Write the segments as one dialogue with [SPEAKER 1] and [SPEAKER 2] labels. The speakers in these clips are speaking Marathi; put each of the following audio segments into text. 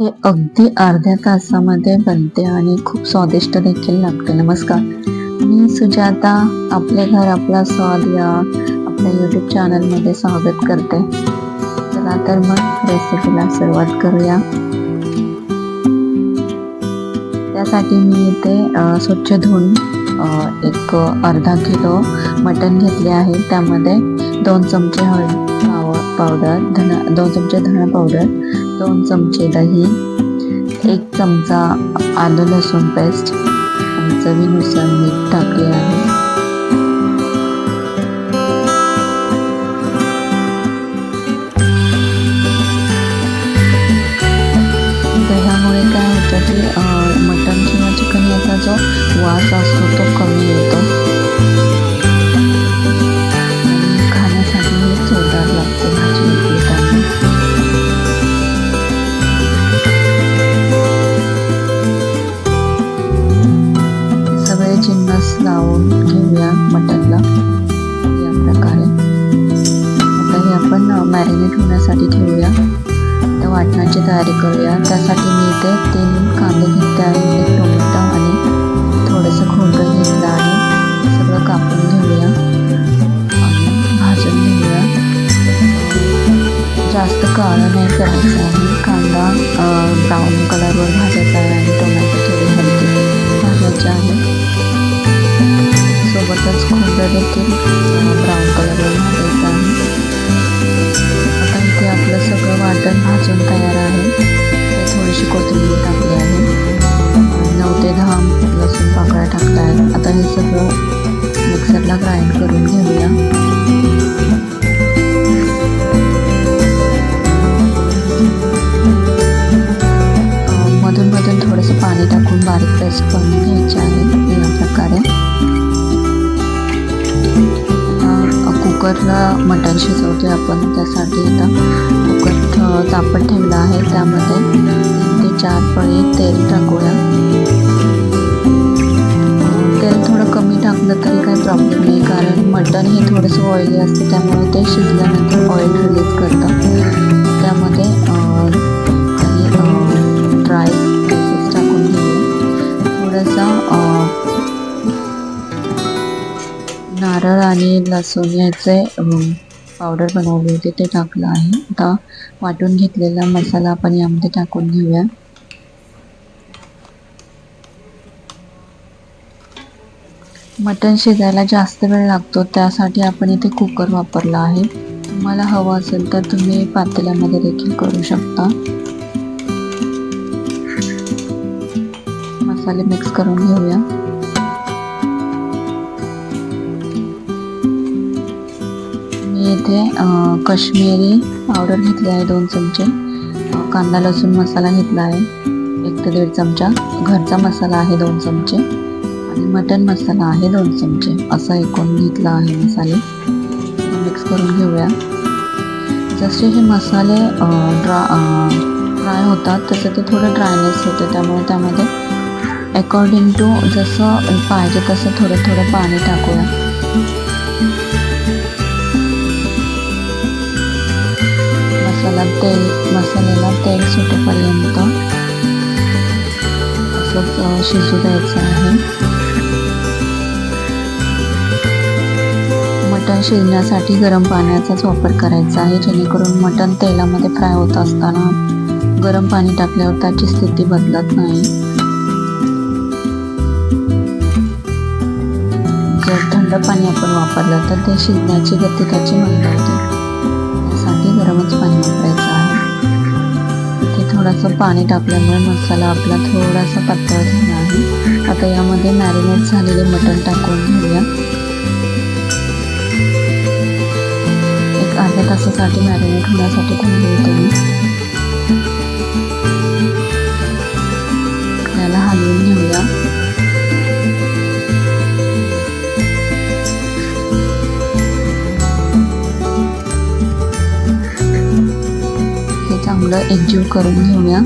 [SPEAKER 1] हे अगदी अर्ध्या तासामध्ये बनते आणि खूप स्वादिष्ट देखील लागते. नमस्कार. मी सुजाता आपले घर आपला स्वाद या आपल्या यूट्यूब चॅनलमध्ये स्वागत करते. चला तर मग रेसिपीला सुरुवात करूया. त्यासाठी मी इथे स्वच्छ धुवून एक अर्धा किलो मटण घेतले आहे. त्यामध्ये दोन चमचे हळद पावडर धना दोन चमचे धणा पावडर दोन चमचे दही एक चमचा आलं लसूण पेस्ट आणि चवीनुसार मीठ टाकले आहे. लावून घेऊया मटनला या प्रकारे. आता हे आपण मॅरिनेट होण्यासाठी ठेवूया. आता वाटणाची तयारी करूया. त्यासाठी मी इथे तीन कांदे घेतले आहे एक टोमॅटो आणि कलर देखील ब्राऊन कलरवर आहे आता इथे आपलं सगळं वाटण भाजून तयार आहे. ते थोडीशी कोथिंबीर टाकली आहे. नऊ ते दहा लसूण पाकळ्या टाकल्या आहेत. आता हे सगळं मिक्सरला ग्राइंड करून घेऊया. कुकरला मटण शिजवते आपण. त्यासाठी आता कुकर तापत ठेवला आहे त्यामध्ये. ते चार पळी तेल टाकूया. तेल थोडं कमी टाकलं तरी काही प्रॉब्लेम नाही कारण मटण हे थोडंसं ऑइली असतं त्यामुळे ते शिजल्यानंतर ऑइल रिलीज करतं त्यामध्ये नारळ आणि लसूण याचे पावडर बनवली होती ते टाकलं आहे. आता वाटून घेतलेला मसाला आपण यामध्ये टाकून घेऊया. मटण शिजायला जास्त वेळ लागतो त्यासाठी आपण इथे कुकर वापरला आहे. तुम्हाला हवं असेल तर तुम्ही पातेल्यामध्ये देखील करू शकता. मसाले मिक्स करून घेऊया. मी इथे कश्मीरी पावडर घेतली आहे दोन चमचे. कांदा लसूण मसाला घेतला आहे. एक ते दीड चमचा. घरचा मसाला आहे दोन चमचे. आणि मटन मसाला आहे दोन चमचे. असा एकूण घेतला आहे मसाले. मिक्स करून घेऊया. जसे हे मसाले ड्रा ड्राय होतात तसं ते थोडं ड्रायनेस होतं त्यामुळे त्यामध्ये अकॉर्डिंग टू जसं पाहिजे तसं थोडं थोडं पाणी टाकूया. मसाला तेल मसाल्याला तेल सुटेपर्यंत असंच शिजू द्यायचं आहे मटण शिजण्यासाठी गरम पाण्याचाच वापर करायचा आहे जेणेकरून मटण तेलामध्ये फ्राय होत असताना गरम पाणी टाकल्यावर त्याची स्थिती बदलत नाही. जर थंड पाणी आपण वापरलं तर ते शिजण्याची गती त्याची मंदावते त्यासाठी गरमच पाणी वापरायचं आहे. इथे थोडंसं पाणी टाकल्यामुळे मसाला आपला थोडासा पातळ झाला आहे. आता यामध्ये मॅरिनेट झालेले मटण टाकून घेऊया. एक अर्ध्या तासासाठी मॅरिनेट होण्यासाठी थांबले तुम्ही चांगलं एकजीव करून घेऊया.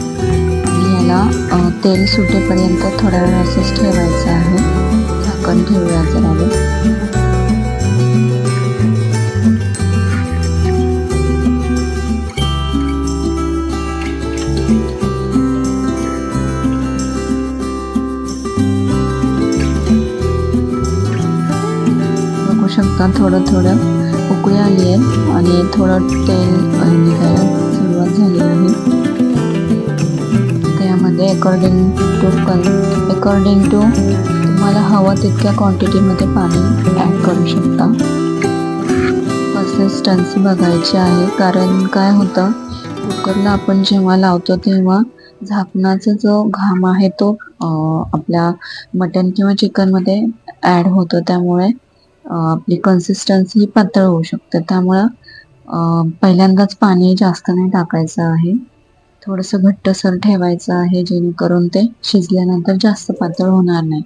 [SPEAKER 1] याला तेल सुटेपर्यंत थोडा वेळ असंच ठेवायचं आहे. झाकण ठेवूया जरा शकता थोडं थोडं उकळी आली आहे आणि थोडं तेल निघायला झालेलं आहे. त्यामध्ये अकॉर्डिंग टू कल अकॉर्डिंग टू तुम्हाला हवं तितक्या क्वांटिटीमध्ये पाणी ॲड करू शकता. कन्सिस्टन्सी बघायची आहे कारण काय होतं कुकरला आपण जेव्हा लावतो तेव्हा झाकणाचा जो घाम आहे तो आपल्या मटन किंवा चिकनमध्ये ॲड होतो. त्यामुळे आपली कन्सिस्टन्सी ही पातळ होऊ शकते. त्यामुळं पहिल्यांदाच पाणी जास्त नाही टाकायचं आहे. थोडंसं घट्टसर ठेवायचं आहे जेणेकरून ते शिजल्यानंतर जास्त पातळ होणार नाही.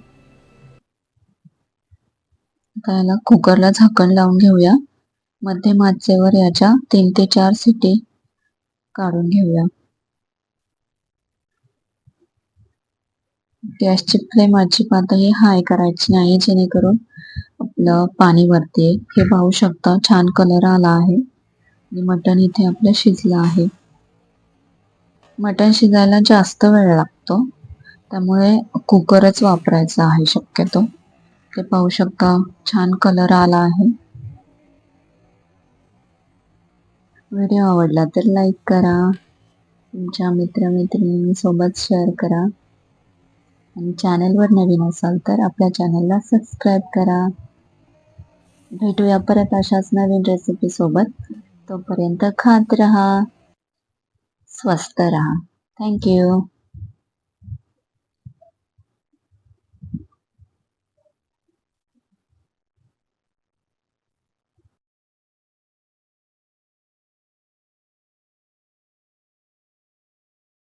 [SPEAKER 1] त्याला कुकरला झाकण लावून घेऊया. मध्यम आचेवर याच्या तीन ते चार सिटी काढून घेऊया. गॅसची फ्लेम अजिबात ही हाय करायची नाही जेणेकरून आपलं पाणी वरती हे पाहू शकता छान कलर आला आहे. आणि मटण इथे आपलं शिजलं आहे. मटण शिजायला जास्त वेळ लागतो. त्यामुळे कुकरच वापरायचा आहे शक्यतो. ते पाहू शकता छान कलर आला आहे. व्हिडिओ आवडला तर लाईक करा. तुमच्या मित्रमैत्रिणींसोबत शेअर करा. आणि चॅनलवर नवीन असाल तर आपल्या चॅनलला सबस्क्राईब करा. भेटूया परत अशाच नवीन रेसिपी सोबत. तोपर्यंत खात रहा स्वस्त रहा. थँक्यू